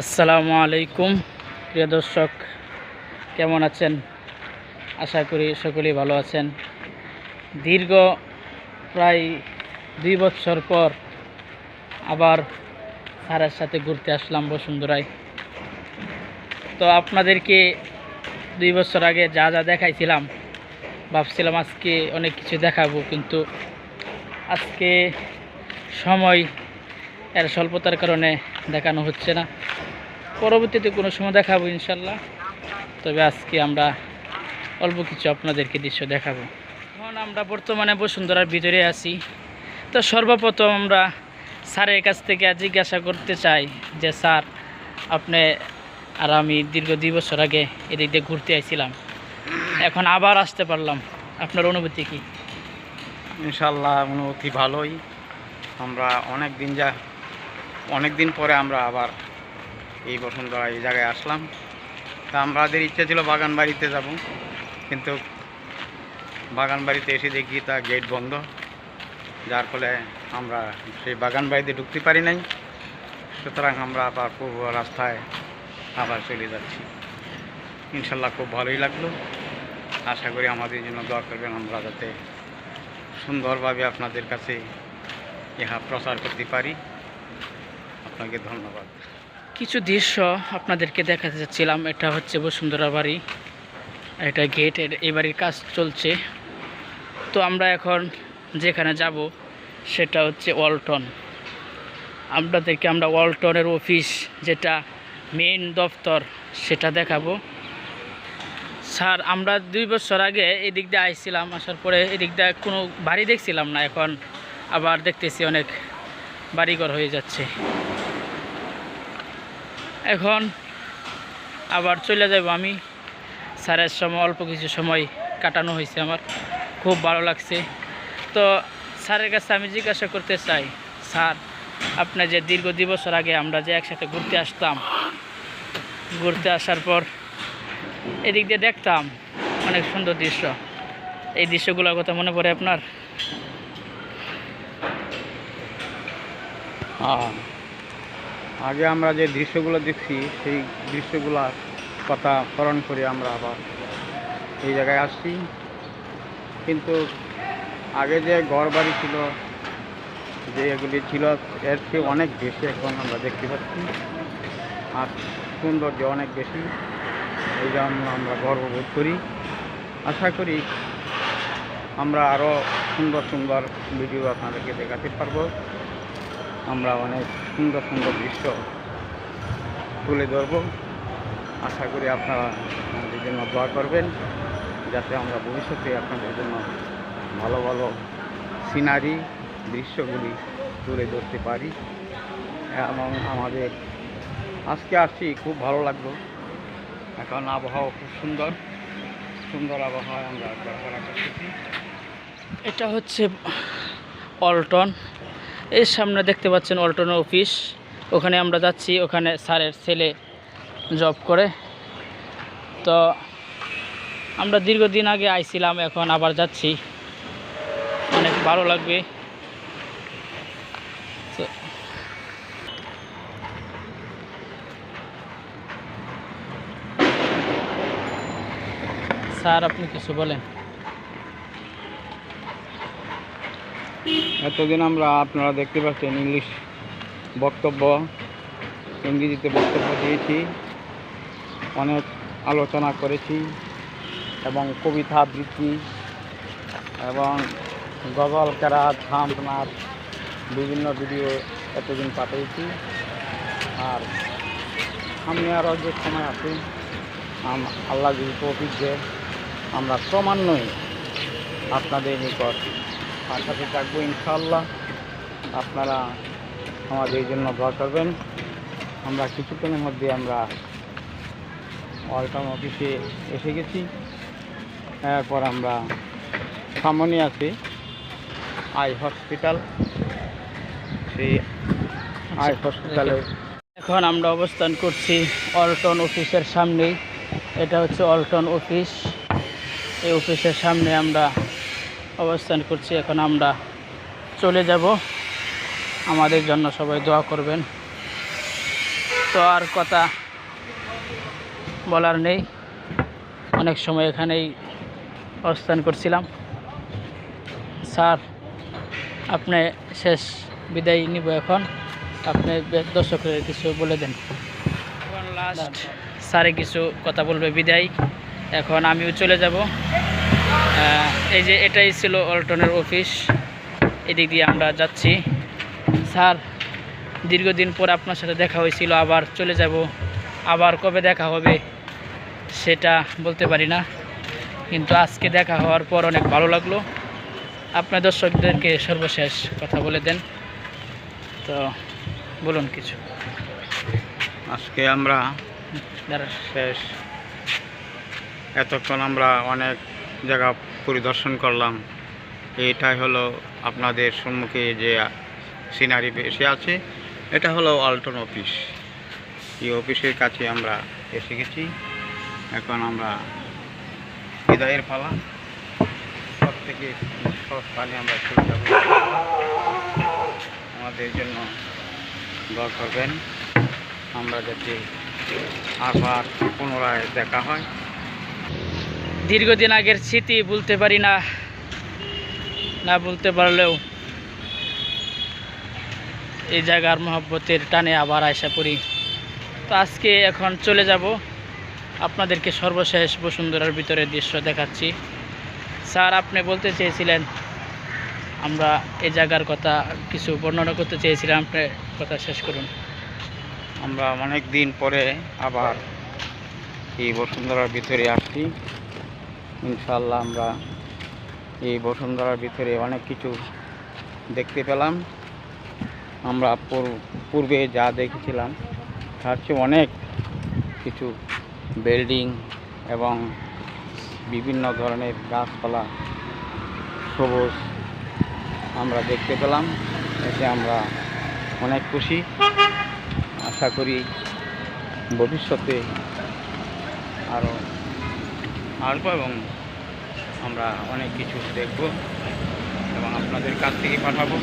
আসসালামু আলাইকুম, প্রিয় দর্শক, কেমন আছেন? আশা করি সকলেই ভালো আছেন। দীর্ঘ প্রায় দুই বছর পর আবার স্যারের সাথে ঘুরতে আসলাম বসুন্ধরায়। তো আপনাদেরকে দুই বছর আগে যা যা দেখাইছিলাম, ভাবছিলাম আজকে অনেক কিছু দেখাবো, কিন্তু আজকে সময় এর স্বল্পতার কারণে দেখানো হচ্ছে না। পরবর্তীতে কোনো সময় দেখাবো ইনশাল্লাহ। তবে আজকে আমরা অল্প কিছু আপনাদেরকে দৃশ্য দেখাবো। এখন আমরা বর্তমানে বসুন্ধরার ভিতরে আছি। তো সর্বপ্রথম আমরা স্যারের কাছ থেকে জিজ্ঞাসা করতে চাই যে, স্যার, আপনি আর আমি দীর্ঘ দুই বছর আগে এদিক দিয়ে ঘুরতে আইছিলাম। এখন আবার আসতে পারলাম। আপনার অনুভূতি কি? ইনশাল্লাহ অনুভূতি ভালোই। আমরা অনেক দিন যা, অনেক দিন পরে আমরা আবার এই বসুন্ধরা এই জায়গায় আসলাম। তা আমাদের ইচ্ছা ছিল বাগান বাড়িতে যাব, কিন্তু বাগান বাড়িতে এসে দেখি তা গেট বন্ধ। যার ফলে আমরা সেই বাগান বাড়িতে ঢুকতে পারি নাই। সুতরাং আমরা আবার পূর্ব রাস্তায় আবার চলে যাচ্ছি। ইনশাল্লাহ খুব ভালোই লাগল। আশা করি আমাদের জন্য দোয়া করবেন আমরা যাতে সুন্দরভাবে আপনাদের কাছে ইহা প্রচার করতে পারি। আপনাকে ধন্যবাদ। কিছু দৃশ্য আপনাদেরকে দেখাতে চাচ্ছিলাম। এটা হচ্ছে বসুন্ধরা বাড়ি এটা গেট এই বাড়ির কাজ চলছে। তো আমরা এখন যেখানে যাব, সেটা হচ্ছে ওয়ালটন। আপনাদেরকে আমরা ওয়ালটনের অফিস যেটা মেইন দপ্তর সেটা দেখাবো। স্যার, আমরা দুই বছর আগে এদিক দিয়ে আইছিলাম, আসার পরে এদিক দিয়ে কোনো বাড়ি দেখছিলাম না। এখন আবার দেখতেছি অনেক বাড়িঘর হয়ে যাচ্ছে। এখন আবার চলে যাব আমি। স্যারের সময়, অল্প কিছু সময় কাটানো হয়েছে আমার। খুব ভালো লাগছে। তো স্যারের কাছে আমি জিজ্ঞাসা করতে চাই, স্যার আপনার যে দীর্ঘ দুই বছর আগে আমরা যে একসাথে ঘুরতে আসতাম, ঘুরতে আসার পর এদিক দিয়ে দেখতাম, অনেক সুন্দর দৃশ্য। এই দৃশ্যগুলোর কথা মনে পড়ে আপনার? আগে আমরা যে দৃশ্যগুলো দেখছি, সেই দৃশ্যগুলোর কথা স্মরণ করে আমরা আবার এই জায়গায় আসছি। কিন্তু আগে যে ঘর বাড়ি ছিল, যে এগুলি ছিল, এর চেয়ে অনেক বেশি এখন আমরা দেখতে পাচ্ছি। আর সৌন্দর্য অনেক বেশি। এই জন্য আমরা গর্ববোধ করি। আশা করি আমরা আরও সুন্দর সুন্দর ভিডিও আপনাদেরকে দেখাতে পারব। আমরা অনেক সুন্দর সুন্দর দৃশ্য তুলে ধরবো। আশা করি আপনারা আমাদের জন্য দোয়া করবেন, যাতে আমরা ভবিষ্যতে আপনাদের জন্য ভালো ভালো সিনারি দৃশ্যগুলি তুলে ধরতে পারি। এবং আমাদের আজকে আসছি, খুব ভালো লাগল। এখন আবহাওয়া খুব সুন্দর। সুন্দর আবহাওয়ায় আমরা ঘোরাফেরা করতেছি। এটা হচ্ছে অল্টন এর সামনে দেখতে পাচ্ছেন অল্টনের অফিস ওখানে আমরা যাচ্ছি, ওখানে স্যারের ছেলে জব করে। তো আমরা দীর্ঘদিন আগে আইছিলাম, এখন আবার যাচ্ছি। অনেক ভালো লাগবে। স্যার, আপনি কিছু বলেন। এতদিন আমরা আপনারা দেখতে পাচ্ছেন ইংলিশ বক্তব্য, ইংরেজিতে বক্তব্য দিয়েছি, অনেক আলোচনা করেছি এবং কবিতা আবৃত্তি এবং গজল কেরাত থাম নাচ বিভিন্ন ভিডিও এতদিন পাঠিয়েছি। আর সামনে আরও যে সময় আছে আল্লাহ যদি তৌফিক আমরা ক্রমান্বয়ে আপনাদের নিকট আশাতে থাকব ইনশাল্লাহ আপনারা আমাদের এই জন্য দোয়া করবেন। আমরা কিছুক্ষণের মধ্যে আমরা ওয়ালটন অফিসে এসে গেছি। এরপর আমরা সামনে আছি আই হসপিটাল। সেই আই হসপিটালে এখন আমরা অবস্থান করছি অল্টন অফিসের সামনেই। এটা হচ্ছে অল্টন অফিস। এই অফিসের সামনে আমরা অবস্থান করছি এখন আমরা চলে যাব। আমাদের জন্য সবাই দোয়া করবেন। তো আর কথা বলার নেই। অনেক সময় এখানেই অবস্থান করছিলাম। স্যার আপনি শেষ বিদায় নিব এখন। আপনি দর্শকের কিছু বলে দেন। লাস্ট স্যারে কিছু কথা বলবে বিদায়। এখন আমিও চলে যাব। এই যে এটাই ছিল অল্টনের অফিস এদিক দিয়ে আমরা যাচ্ছি। স্যার দীর্ঘদিন পর আপনার সাথে দেখা হয়েছিল আবার চলে যাব। আবার কবে দেখা হবে সেটা বলতে পারি না। কিন্তু আজকে দেখা হওয়ার পর অনেক ভালো লাগল। আপনার দর্শকদেরকে সর্বশেষ কথা বলে দেন। তো বলুন কিছু। আজকে আমরা শেষ। এতক্ষণ আমরা অনেক জায়গা পরিদর্শন করলাম। এটাই হলো আপনাদের সম্মুখে যে সিনারি এসে আছে, এটা হলো অল্টন অফিস এই অফিসের কাছে আমরা এসে গেছি। এখন আমরা বিদায়ের পালা। সব থেকে সব আমরা আমাদের জন্য দোয়া করবেন। আমরা যাতে আবার পুনরায় দেখা হয়। দীর্ঘদিন আগের স্মৃতি বলতে পারি না না বলতে পারলেও এই জায়গার মহব্বতের টানে আবার আয়সা পড়ি। তো আজকে এখন চলে যাব, আপনাদেরকে সর্বশেষ বসুন্ধরার ভিতরে দৃশ্য দেখাচ্ছি। স্যার, আপনি বলতে চেয়েছিলেন, আমরা এই জায়গার কথা কিছু বর্ণনা করতে চেয়েছিলাম, আপনি কথা শেষ করুন। আমরা অনেক দিন পরে আবার এই বসুন্ধরার ভিতরে আসছি। ইনশাল্লাহ আমরা এই বসুন্ধরার ভিতরে অনেক কিছু দেখতে পেলাম। আমরা পূর- পূর্বে যা দেখেছিলাম, তার চেয়ে অনেক কিছু বিল্ডিং এবং বিভিন্ন ধরনের গাছপালা সবুজ আমরা দেখতে পেলাম। এতে আমরা অনেক খুশি। আশা করি ভবিষ্যতে আরও আসব এবং আমরা অনেক কিছু দেখব এবং আপনাদের কাছ থেকে পাঠাবো।